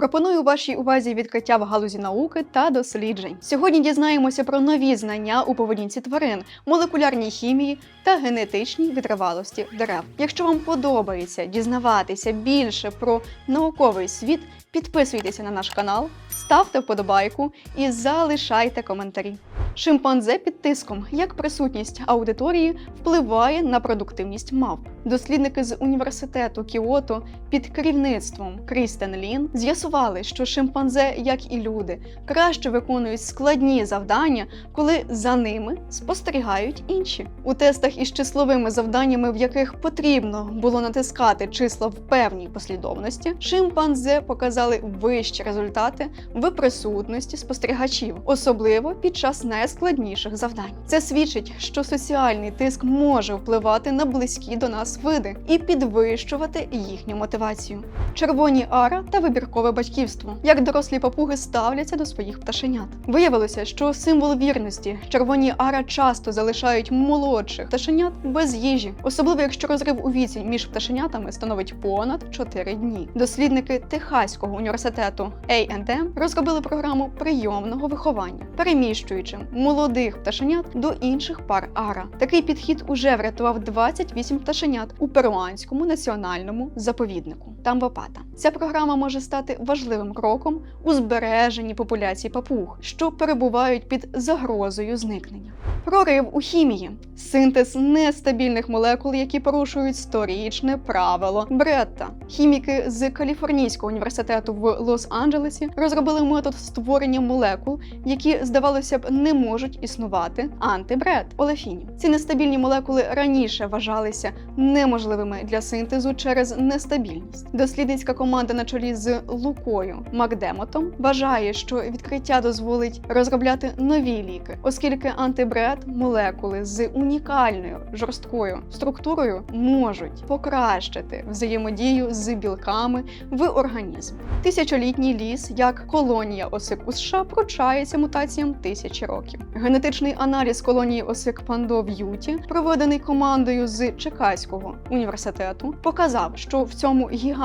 Пропоную вашій увазі відкриття в галузі науки та досліджень. Сьогодні дізнаємося про нові знання у поведінці тварин, молекулярній хімії та генетичній витривалості дерев. Якщо вам подобається дізнаватися більше про науковий світ, підписуйтеся на наш канал, ставте вподобайку і залишайте коментарі. Шимпанзе під тиском, як присутність аудиторії впливає на продуктивність мавп. Дослідники з університету Кіото під керівництвом Крістен Лін з'ясували, що шимпанзе, як і люди, краще виконують складні завдання, коли за ними спостерігають інші. У тестах із числовими завданнями, в яких потрібно було натискати числа в певній послідовності, шимпанзе показали вищі результати в присутності спостерігачів, особливо під час найскладніших завдань. Це свідчить, що соціальний тиск може впливати на близькі до нас види і підвищувати їхню мотивацію. Червоні ара та вибіркове батьківство. Як дорослі папуги ставляться до своїх пташенят. Виявилося, що символ вірності червоні ара часто залишають молодших пташенят без їжі, особливо якщо розрив у віці між пташенятами становить понад 4 дні. Дослідники Техаського університету A&M розробили програму прийомного виховання, переміщуючи молодих пташенят до інших пар ара. Такий підхід уже врятував 28 пташенят у перуанському національному заповіднику Тамбопата. Ця програма може стати важливим кроком у збереженні популяцій папуг, що перебувають під загрозою зникнення. Прорив у хімії синтез нестабільних молекул, які порушують сторічне правило Бретта. Хіміки з Каліфорнійського університету в Лос-Анджелесі розробили метод створення молекул, які, здавалося б, не можуть існувати антибред олефінів. Ці нестабільні молекули раніше вважалися неможливими для синтезу через нестабільність. Дослідницька команда на чолі з Лукою Макдемотом вважає, що відкриття дозволить розробляти нові ліки, оскільки антибред молекули з унікальною жорсткою структурою можуть покращити взаємодію з білками в організмі. Тисячолітній ліс, як колонія осик у США, пручається мутаціям тисячі років. Генетичний аналіз колонії осик Пандо в Юті, проведений командою з Чекаського університету, показав, що в цьому гігантському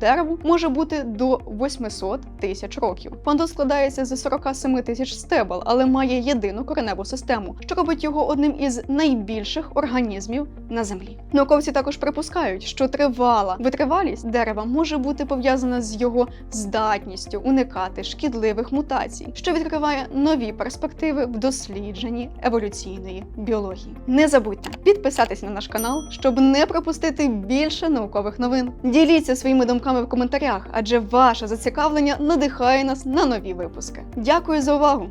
дереву може бути до 800 тисяч років. Пандо складається з 47 тисяч стебел, але має єдину кореневу систему, що робить його одним із найбільших організмів на землі. Науковці також припускають, що тривала витривалість дерева може бути пов'язана з його здатністю уникати шкідливих мутацій, що відкриває нові перспективи в дослідженні еволюційної біології. Не забудьте підписатись на наш канал, щоб не пропустити більше наукових новин. Діліться своїми думками в коментарях, адже ваше зацікавлення надихає нас на нові випуски. Дякую за увагу!